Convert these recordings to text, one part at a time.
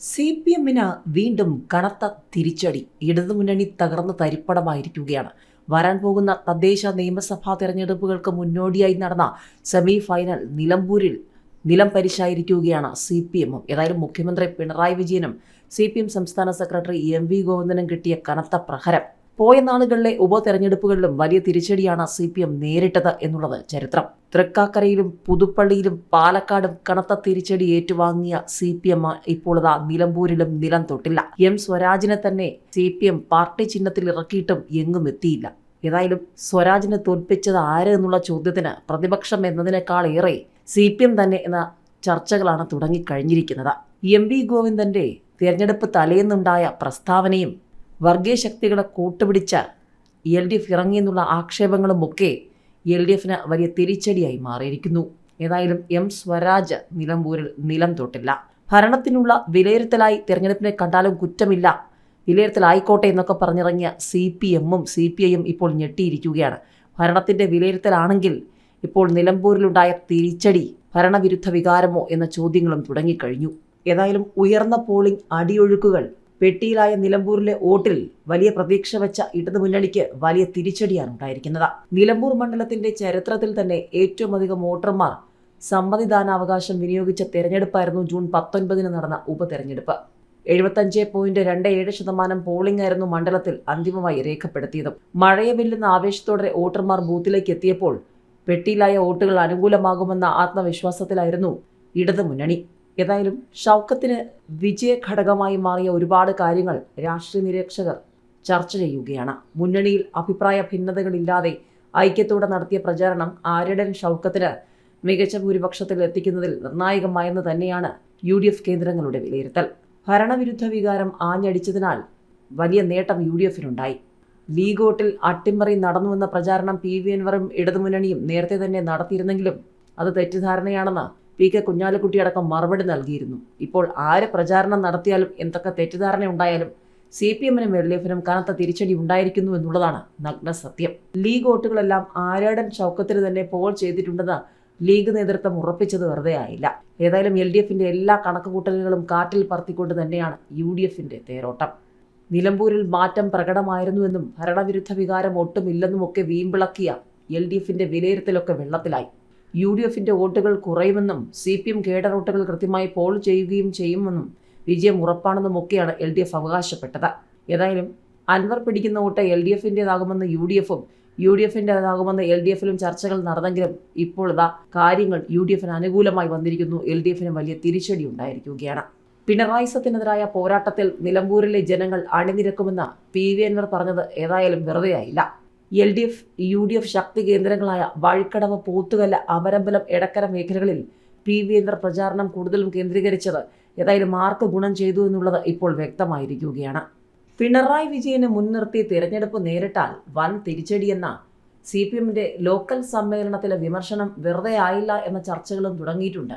C P എമ്മിന് വീണ്ടും കനത്ത തിരിച്ചടി. ഇടതുമുന്നണി തകർന്ന് തരിപ്പടമായിരിക്കുകയാണ്. വരാൻ പോകുന്ന തദ്ദേശ നിയമസഭാ തെരഞ്ഞെടുപ്പുകൾക്ക് മുന്നോടിയായി നടന്ന സെമി ഫൈനൽ നിലമ്പൂരിൽ നിലം പരിശായിരിക്കുകയാണ് സി പി എമ്മും ഏതായാലും മുഖ്യമന്ത്രി പിണറായി വിജയനും സി പി എം സംസ്ഥാന സെക്രട്ടറി എം വി ഗോവിന്ദനും കിട്ടിയ കനത്ത പ്രഹരം. പോയ നാളുകളിലെ ഉപതെരഞ്ഞെടുപ്പുകളിലും വലിയ തിരിച്ചടിയാണ് സി പി എം നേരിട്ടത് എന്നുള്ളത് ചരിത്രം. തൃക്കാക്കരയിലും പുതുപ്പള്ളിയിലും പാലക്കാടും കനത്ത തിരിച്ചടി ഏറ്റുവാങ്ങിയ സി പി എം ഇപ്പോൾ ഇതാ നിലമ്പൂരിലും നിലം തൊട്ടില്ല. എം സ്വരാജിനെ തന്നെ സി പി എം പാർട്ടി ചിഹ്നത്തിൽ ഇറക്കിയിട്ടും എങ്ങും എത്തിയില്ല. ഏതായാലും സ്വരാജിനെ തോൽപ്പിച്ചത് ആര് എന്നുള്ള ചോദ്യത്തിന് പ്രതിപക്ഷം എന്നതിനേക്കാളേറെ സി പി എം തന്നെ എന്ന ചർച്ചകളാണ് തുടങ്ങിക്കഴിഞ്ഞിരിക്കുന്നത്. എം വി ഗോവിന്ദന്റെ തിരഞ്ഞെടുപ്പ് തലേന്നുണ്ടായ പ്രസ്താവനയും വർഗീയ ശക്തികളെ കൂട്ടുപിടിച്ച എൽ ഡി എഫ് ഇറങ്ങിയെന്നുള്ള ആക്ഷേപങ്ങളുമൊക്കെ എൽ ഡി എഫിന് വലിയ തിരിച്ചടിയായി മാറിയിരിക്കുന്നു. ഏതായാലും എം സ്വരാജ് നിലമ്പൂരിൽ നിലം തൊട്ടില്ല. ഭരണത്തിനുള്ള വിലയിരുത്തലായി തിരഞ്ഞെടുപ്പിനെ കണ്ടാലും കുറ്റമില്ല. വിലയിരുത്തലായിക്കോട്ടെ എന്നൊക്കെ പറഞ്ഞിറങ്ങിയ സി പി എമ്മും സി പി ഐയും ഇപ്പോൾ ഞെട്ടിയിരിക്കുകയാണ്. ഭരണത്തിന്റെ വിലയിരുത്തലാണെങ്കിൽ ഇപ്പോൾ നിലമ്പൂരിലുണ്ടായ തിരിച്ചടി ഭരണവിരുദ്ധ വികാരമോ എന്ന ചോദ്യങ്ങളും തുടങ്ങിക്കഴിഞ്ഞു. ഏതായാലും ഉയർന്ന പോളിംഗ് അടിയൊഴുക്കുകൾ പെട്ടിയിലായ നിലമ്പൂരിലെ വോട്ടിൽ വലിയ പ്രതീക്ഷ വെച്ച ഇടതുമുന്നണിക്ക് വലിയ തിരിച്ചടിയാണ് ഉണ്ടായിരിക്കുന്നത്. നിലമ്പൂർ മണ്ഡലത്തിന്റെ ചരിത്രത്തിൽ തന്നെ ഏറ്റവും അധികം വോട്ടർമാർ സമ്മതിദാനാവകാശം വിനിയോഗിച്ച തെരഞ്ഞെടുപ്പായിരുന്നു ജൂൺ പത്തൊൻപതിന് നടന്ന ഉപതെരഞ്ഞെടുപ്പ്. എഴുപത്തഞ്ച് പോയിന്റ് രണ്ട് ഏഴ് ശതമാനം പോളിംഗ് ആയിരുന്നു മണ്ഡലത്തിൽ അന്തിമമായി രേഖപ്പെടുത്തിയത്. മഴയെ വെല്ലുന്ന ആവേശത്തോടെ വോട്ടർമാർ ബൂത്തിലേക്ക് എത്തിയപ്പോൾ പെട്ടിയിലായ വോട്ടുകൾ അനുകൂലമാകുമെന്ന ആത്മവിശ്വാസത്തിലായിരുന്നു ഇടതുമുന്നണി ഏതായാലും ഷൗക്കത്തിന് വിജയഘടകമായി മാറിയ ഒരുപാട് കാര്യങ്ങൾ രാഷ്ട്രീയ നിരീക്ഷകർ ചർച്ച ചെയ്യുകയാണ്. മുന്നണിയിൽ അഭിപ്രായ ഭിന്നതകളില്ലാതെ ഐക്യത്തോടെ നടത്തിയ പ്രചാരണം ആര്യടൻ ഷൗക്കത്തിന് മികച്ച ഭൂരിപക്ഷത്തിൽ എത്തിക്കുന്നതിൽ നിർണായകമായെന്ന് തന്നെയാണ് യു ഡി എഫ് കേന്ദ്രങ്ങളുടെ വിലയിരുത്തൽ. ഭരണവിരുദ്ധ വികാരം ആഞ്ഞടിച്ചതിനാൽ വലിയ നേട്ടം യു ഡി എഫിനുണ്ടായി ലീഗോട്ടിൽ അട്ടിമറി നടന്നുവെന്ന പ്രചാരണം പി വി എൻവറും ഇടതുമുന്നണിയും നേരത്തെ തന്നെ നടത്തിയിരുന്നെങ്കിലും അത് തെറ്റിദ്ധാരണയാണെന്ന് പി കെ കുഞ്ഞാലിക്കുട്ടിയടക്കം മറുപടി നൽകിയിരുന്നു. ഇപ്പോൾ ആര് പ്രചാരണം നടത്തിയാലും എന്തൊക്കെ തെറ്റിദ്ധാരണ ഉണ്ടായാലും സി പി എമ്മിനും എൽ ഡി എഫിനും കനത്ത തിരിച്ചടി ഉണ്ടായിരിക്കുന്നു എന്നുള്ളതാണ് നഗ്ന സത്യം. ലീഗ് വോട്ടുകളെല്ലാം ആരാടൻ ചൗക്കത്തിന് തന്നെ പോൾ ചെയ്തിട്ടുണ്ടെന്ന് ലീഗ് നേതൃത്വം ഉറപ്പിച്ചത് വെറുതെ ആയില്ല. ഏതായാലും എൽ ഡി എഫിന്റെ എല്ലാ കണക്കുകൂട്ടലുകളും കാറ്റിൽ പറത്തിക്കൊണ്ട് തന്നെയാണ് യു ഡി എഫിന്റെ തേരോട്ടം. നിലമ്പൂരിൽ മാറ്റം പ്രകടമായിരുന്നുവെന്നും ഭരണവിരുദ്ധ വികാരം ഒട്ടുമില്ലെന്നുമൊക്കെ വീമ്പിളക്കിയ എൽ ഡി എഫിന്റെ വിലയിരുത്തലൊക്കെ വെള്ളത്തിലായി. യു ഡി എഫിന്റെ വോട്ടുകൾ കുറയുമെന്നും സി പി എം കേഡർ വോട്ടുകൾ കൃത്യമായി പോൾ ചെയ്യുകയും ചെയ്യുമെന്നും വിജയം ഉറപ്പാണെന്നും ഒക്കെയാണ് എൽ ഡി എഫ് അവകാശപ്പെട്ടത്. ഏതായാലും അൻവർ പിടിക്കുന്ന വോട്ട് എൽ ഡി എഫിന്റെതാകുമെന്ന് യു ഡി എഫും യു ഡി എഫിന്റെതാകുമെന്ന് എൽ ഡി എഫിലും ചർച്ചകൾ നടന്നെങ്കിലും ഇപ്പോൾ ഇതാ കാര്യങ്ങൾ യു ഡി എഫിന് അനുകൂലമായി വന്നിരിക്കുന്നു. എൽ ഡി എഫിന് വലിയ തിരിച്ചടി ഉണ്ടായിരിക്കുകയാണ്. പിണറായി സത്തിനെതിരായ പോരാട്ടത്തിൽ നിലമ്പൂരിലെ ജനങ്ങൾ അണിനിരക്കുമെന്ന് പി വി അൻവർ പറഞ്ഞത് ഏതായാലും വെറുതെയായില്ല. L D F U D F ശക്തി കേന്ദ്രങ്ങളായ വഴിക്കടവ് പോത്തുകല്ല് അമരമ്പലം എടക്കര മേഖലകളിൽ പി വീന്ദ്ര പ്രചാരണം കൂടുതലും കേന്ദ്രീകരിച്ചത് ഏതായാലും മാർക്ക് ഗുണം ചെയ്തു എന്നുള്ളത് ഇപ്പോൾ വ്യക്തമായിരിക്കുകയാണ്. പിണറായി വിജയനെ മുൻനിർത്തി തിരഞ്ഞെടുപ്പ് നേരിട്ടാൽ വൻ തിരിച്ചടിയെന്ന സി പി എമ്മിന്റെ ലോക്കൽ സമ്മേളനത്തിലെ വിമർശനം വെറുതെ ആയില്ല എന്ന ചർച്ചകളും തുടങ്ങിയിട്ടുണ്ട്.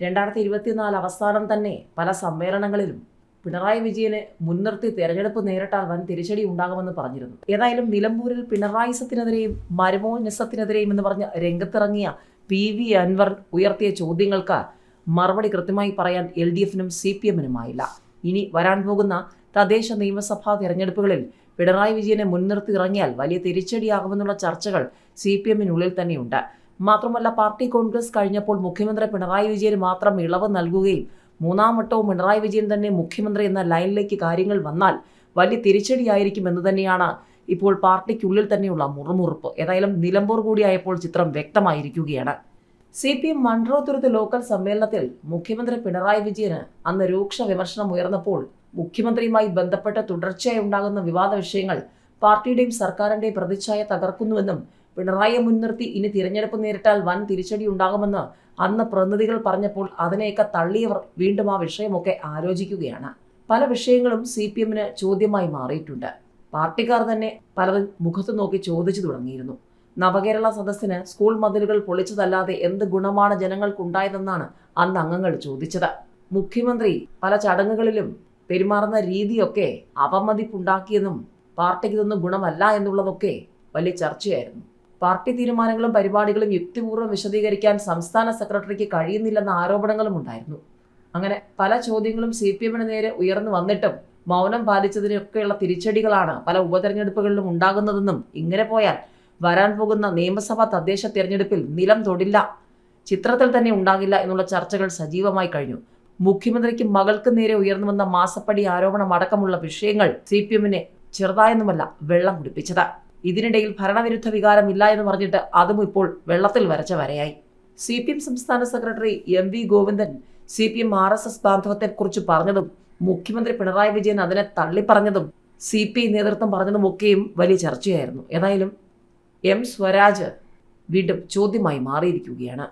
രണ്ടായിരത്തി ഇരുപത്തിനാല് അവസാനം തന്നെ പല സമ്മേളനങ്ങളിലും പിണറായി വിജയനെ മുൻനിർത്തി തെരഞ്ഞെടുപ്പ് നേരിട്ടാൽ വൻ തിരിച്ചടി ഉണ്ടാകുമെന്ന് പറഞ്ഞിരുന്നു. ഏതായാലും നിലമ്പൂരിൽ പിണറായിസത്തിനെതിരെയും സത്തിനെതിരെയും മരുമോൻ നിസത്തിനെതിരെയും എന്ന് പറഞ്ഞ് രംഗത്തിറങ്ങിയ പി വി അൻവർ ഉയർത്തിയ ചോദ്യങ്ങൾക്ക് മറുപടി കൃത്യമായി പറയാൻ എൽ ഡി എഫിനും സി പി എമ്മിനുമായില്ല. ഇനി വരാൻ പോകുന്ന തദ്ദേശ നിയമസഭാ തെരഞ്ഞെടുപ്പുകളിൽ പിണറായി വിജയനെ മുൻനിർത്തി ഇറങ്ങിയാൽ വലിയ തിരിച്ചടിയാകുമെന്നുള്ള ചർച്ചകൾ സി പി എമ്മിനുള്ളിൽ തന്നെയുണ്ട്. മാത്രമല്ല പാർട്ടി കോൺഗ്രസ് കഴിഞ്ഞപ്പോൾ മുഖ്യമന്ത്രി പിണറായി വിജയന് മാത്രം ഇളവ് നൽകുകയും മൂന്നാം വട്ടവും പിണറായി വിജയൻ തന്നെ മുഖ്യമന്ത്രി എന്ന ലൈനിലേക്ക് കാര്യങ്ങൾ വന്നാൽ വലിയ തിരിച്ചടിയായിരിക്കും എന്ന് തന്നെയാണ് ഇപ്പോൾ പാർട്ടിക്കുള്ളിൽ തന്നെയുള്ള മുറുമുറുപ്പ്. ഏതായാലും നിലമ്പൂർ കൂടിയായപ്പോൾ ചിത്രം വ്യക്തമായിരിക്കുകയാണ്. C P M Munroethuruthu local സമ്മേളനത്തിൽ മുഖ്യമന്ത്രി പിണറായി വിജയന് അന്ന് രൂക്ഷ വിമർശനം ഉയർന്നപ്പോൾ മുഖ്യമന്ത്രിയുമായി ബന്ധപ്പെട്ട തുടർച്ചയായി ഉണ്ടാകുന്ന വിവാദ വിഷയങ്ങൾ പാർട്ടിയുടെയും സർക്കാരിന്റെയും പ്രതിച്ഛായ തകർക്കുന്നുവെന്നും പിണറായിയെ മുൻനിർത്തി ഇനി തിരഞ്ഞെടുപ്പ് നേരിട്ടാൽ വൻ തിരിച്ചടി ഉണ്ടാകുമെന്ന് അന്ന് പ്രതിനിധികൾ പറഞ്ഞപ്പോൾ അതിനെയൊക്കെ തള്ളിയവർ വീണ്ടും ആ വിഷയമൊക്കെ ആലോചിക്കുകയാണ്. പല വിഷയങ്ങളും സി പി എമ്മിന് ചോദ്യമായി മാറിയിട്ടുണ്ട്. പാർട്ടിക്കാർ തന്നെ പലതും മുഖത്ത് നോക്കി ചോദിച്ചു തുടങ്ങിയിരുന്നു. നവകേരള സദസ്സിന് സ്കൂൾ മതിലുകൾ പൊളിച്ചതല്ലാതെ എന്ത് ഗുണമാണ് ജനങ്ങൾക്കുണ്ടായതെന്നാണ് അന്ന് അംഗങ്ങൾ ചോദിച്ചത്. മുഖ്യമന്ത്രി പല ചടങ്ങുകളിലും പെരുമാറുന്ന രീതിയൊക്കെ അപമതിപ്പുണ്ടാക്കിയെന്നും പാർട്ടിക്ക് ഇതൊന്നും ഗുണമല്ല എന്നുള്ളതൊക്കെ വലിയ ചർച്ചയായിരുന്നു. പാർട്ടി തീരുമാനങ്ങളും പരിപാടികളും യുക്തിപൂർവം വിശദീകരിക്കാൻ സംസ്ഥാന സെക്രട്ടറിക്ക് കഴിയുന്നില്ലെന്ന ആരോപണങ്ങളും ഉണ്ടായിരുന്നു. അങ്ങനെ പല ചോദ്യങ്ങളും സി പി എമ്മിന് നേരെ ഉയർന്നു വന്നിട്ടും മൗനം പാലിച്ചതിനൊക്കെയുള്ള തിരിച്ചടികളാണ് പല ഉപതെരഞ്ഞെടുപ്പുകളിലും ഉണ്ടാകുന്നതെന്നും ഇങ്ങനെ പോയാൽ വരാൻ പോകുന്ന നിയമസഭാ തദ്ദേശ തിരഞ്ഞെടുപ്പിൽ നിലം തൊടില്ല ചിത്രത്തിൽ തന്നെ ഉണ്ടാകില്ല എന്നുള്ള ചർച്ചകൾ സജീവമായി കഴിഞ്ഞു. മുഖ്യമന്ത്രിക്ക് മകൾക്ക് നേരെ ഉയർന്നു വന്ന മാസപ്പടി ആരോപണം അടക്കമുള്ള വിഷയങ്ങൾ സി പി എമ്മിനെ ചെറുതായെന്നുമല്ല വെള്ളം കുടിപ്പിച്ചത്. ഇതിനിടയിൽ ഭരണവിരുദ്ധ വികാരം ഇല്ല എന്ന് പറഞ്ഞിട്ട് അതും ഇപ്പോൾ വെള്ളത്തിൽ വരച്ച വരയായി. സി പി എം സംസ്ഥാന secretary M V Govindan C P M R S S ബാന്ധവത്തെക്കുറിച്ച് പറഞ്ഞതും മുഖ്യമന്ത്രി പിണറായി വിജയൻ അതിനെ തള്ളിപ്പറഞ്ഞതും സി പി ഐ നേതൃത്വം പറഞ്ഞതും ഒക്കെയും വലിയ ചർച്ചയായിരുന്നു. ഏതായാലും എം സ്വരാജ് വീണ്ടും ചോദ്യമായി മാറിയിരിക്കുകയാണ്.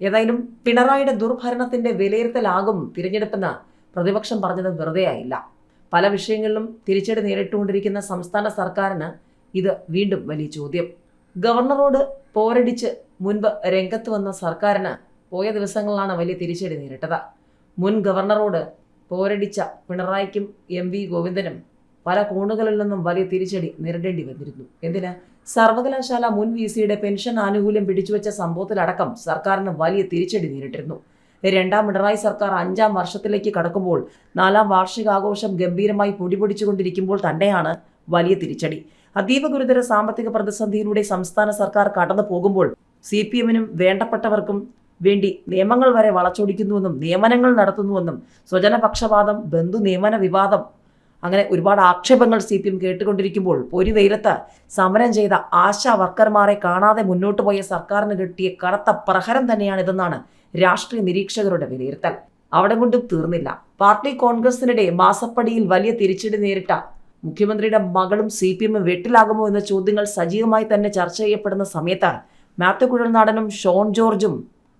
ഏതായാലും പിണറായിയുടെ ദുർഭരണത്തിന്റെ വിലയിരുത്തലാകും തിരഞ്ഞെടുപ്പെന്ന് പ്രതിപക്ഷം പറഞ്ഞത് വെറുതെയായില്ല. പല വിഷയങ്ങളിലും തിരിച്ചടി നേരിട്ടുകൊണ്ടിരിക്കുന്ന സംസ്ഥാന സർക്കാരിന് ഇത് വീണ്ടും വലിയ ചോദ്യം. ഗവർണറോട് പോരടിച്ച് മുൻപ് രംഗത്ത് വന്ന സർക്കാരിന് പോയ ദിവസങ്ങളിലാണ് വലിയ തിരിച്ചടി നേരിട്ടത്. മുൻ ഗവർണറോട് പോരടിച്ച പിണറായിക്കും എം വി ഗോവിന്ദനും പല കോണുകളിൽ നിന്നും വലിയ തിരിച്ചടി നേരിടേണ്ടി വന്നിരുന്നു. എന്തിന്? സർവകലാശാല മുൻ വി സിയുടെ പെൻഷൻ ആനുകൂല്യം പിടിച്ചുവെച്ച സംഭവത്തിലടക്കം സർക്കാരിന് വലിയ തിരിച്ചടി നേരിട്ടിരുന്നു. രണ്ടാം പിണറായി സർക്കാർ അഞ്ചാം വർഷത്തിലേക്ക് കടക്കുമ്പോൾ നാലാം വാർഷികാഘോഷം ഗംഭീരമായി പൊടിപൊടിച്ചുകൊണ്ടിരിക്കുമ്പോൾ തന്നെയാണ് വലിയ തിരിച്ചടി. അതീവ ഗുരുതര സാമ്പത്തിക പ്രതിസന്ധിയിലൂടെ സംസ്ഥാന സർക്കാർ കടന്നു പോകുമ്പോൾ സി പി എമ്മിനും വേണ്ടപ്പെട്ടവർക്കും വേണ്ടി നിയമങ്ങൾ വരെ വളച്ചൊടിക്കുന്നുവെന്നും നിയമനങ്ങൾ നടത്തുന്നുവെന്നും സ്വജനപക്ഷപാതം ബന്ധു നിയമന വിവാദം അങ്ങനെ ഒരുപാട് ആക്ഷേപങ്ങൾ സി പി എം കേട്ടുകൊണ്ടിരിക്കുമ്പോൾ ഒരു വെയിലത്ത് സമരം ചെയ്ത ആശാ വർക്കർമാരെ കാണാതെ മുന്നോട്ട് പോയ സർക്കാരിന് കിട്ടിയ കനത്ത പ്രഹരം തന്നെയാണിതെന്നാണ് രാഷ്ട്രീയ നിരീക്ഷകരുടെ വിലയിരുത്തൽ. അവിടെ കൊണ്ടും തീർന്നില്ല. പാർട്ടി കോൺഗ്രസിനിടെ മാസപ്പടിയിൽ വലിയ തിരിച്ചടി നേരിട്ട മുഖ്യമന്ത്രിയുടെ മകളും സി പി എമ്മും വെട്ടിലാകുമോ എന്ന ചോദ്യങ്ങൾ സജീവമായി തന്നെ ചർച്ച ചെയ്യപ്പെടുന്ന സമയത്താണ് മാത്യു കുഴൽനാടനും ഷോൺ ജോർജും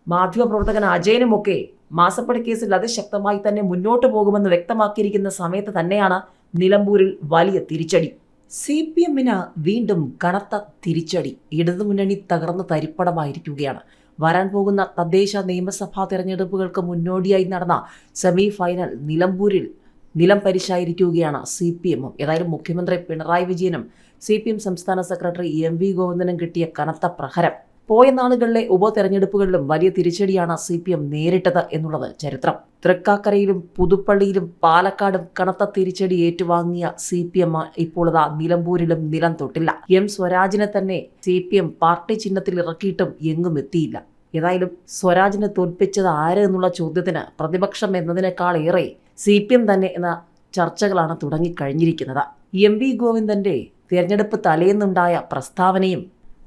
മാധ്യമപ്രവർത്തകൻ അജയനുമൊക്കെ മാസപ്പടി കേസിൽ അതിശക്തമായി തന്നെ മുന്നോട്ട് പോകുമെന്ന് വ്യക്തമാക്കിയിരിക്കുന്ന സമയത്ത് തന്നെയാണ് നിലമ്പൂരിൽ വലിയ തിരിച്ചടി. സി പി എമ്മിന് വീണ്ടും കനത്ത തിരിച്ചടി. ഇടതുമുന്നണി തകർന്ന തരിപ്പടമായിരിക്കുകയാണ്. വരാൻ പോകുന്ന തദ്ദേശ നിയമസഭാ തെരഞ്ഞെടുപ്പുകൾക്ക് മുന്നോടിയായി നടന്ന സെമിഫൈനൽ നിലമ്പൂരിൽ നിലം പരിശായിരിക്കുകയാണ് സി പി എമ്മും. ഏതായാലും മുഖ്യമന്ത്രി പിണറായി വിജയനും സി പി എം സംസ്ഥാന സെക്രട്ടറി എം വി ഗോവിന്ദനും കിട്ടിയ കനത്ത പ്രഹരം. പോയ നാളുകളിലെ ഉപതെരഞ്ഞെടുപ്പുകളിലും വലിയ തിരിച്ചടിയാണ് സി പി എം നേരിട്ടത് എന്നുള്ളത് ചരിത്രം. തൃക്കാക്കരയിലും പുതുപ്പള്ളിയിലും പാലക്കാടും കനത്ത തിരിച്ചടി ഏറ്റുവാങ്ങിയ സി പി എം ഇപ്പോൾ അതാ നിലമ്പൂരിലും നിലം തൊട്ടില്ല. എം സ്വരാജിനെ തന്നെ സി പി എം പാർട്ടി ചിഹ്നത്തിൽ ഇറക്കിയിട്ടും എങ്ങും എത്തിയില്ല. ഏതായാലും സ്വരാജിനെ തോൽപ്പിച്ചത് ആര് എന്നുള്ള ചോദ്യത്തിന് പ്രതിപക്ഷം എന്നതിനേക്കാൾ ഏറെ സി പി എം തന്നെ എന്ന ചർച്ചകളാണ് തുടങ്ങിക്കഴിഞ്ഞിരിക്കുന്നത്. എം വി ഗോവിന്ദന്റെ തിരഞ്ഞെടുപ്പ് തലേന്നുണ്ടായ പ്രസ്താവനയും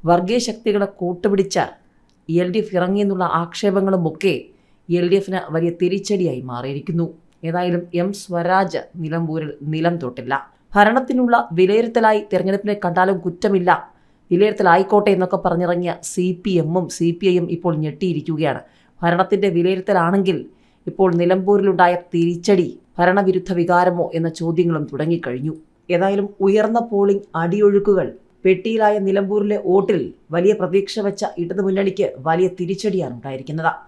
വർഗീയ ശക്തികളെ കൂട്ടുപിടിച്ച എൽ ഡി എഫ് ഇറങ്ങിയെന്നുള്ള ആക്ഷേപങ്ങളുമൊക്കെ എൽ ഡി എഫിന് വലിയ തിരിച്ചടിയായി മാറിയിരിക്കുന്നു. ഏതായാലും എം സ്വരാജ് നിലമ്പൂരിൽ നിലം തൊട്ടില്ല. ഭരണത്തിനുള്ള വിലയിരുത്തലായി തിരഞ്ഞെടുപ്പിനെ കണ്ടാലും കുറ്റമില്ല. വിലയിരുത്തലായിക്കോട്ടെ എന്നൊക്കെ പറഞ്ഞിറങ്ങിയ സി പി എമ്മും സി പി ഐയും ഇപ്പോൾ ഞെട്ടിയിരിക്കുകയാണ്. ഭരണത്തിന്റെ വിലയിരുത്തലാണെങ്കിൽ ഇപ്പോൾ നിലമ്പൂരിലുണ്ടായ തിരിച്ചടി ഭരണവിരുദ്ധ വികാരമോ എന്ന ചോദ്യങ്ങളും തുടങ്ങിക്കഴിഞ്ഞു. ഏതായാലും ഉയർന്ന പോളിംഗ് അടിയൊഴുക്കുകൾ പെട്ടിയിലായ നിലമ്പൂരിലെ വോട്ടിൽ വലിയ പ്രതീക്ഷ വെച്ച ഇടതുമുന്നണിക്ക് വലിയ തിരിച്ചടിയാണ് ഉണ്ടായിരിക്കുന്നത്.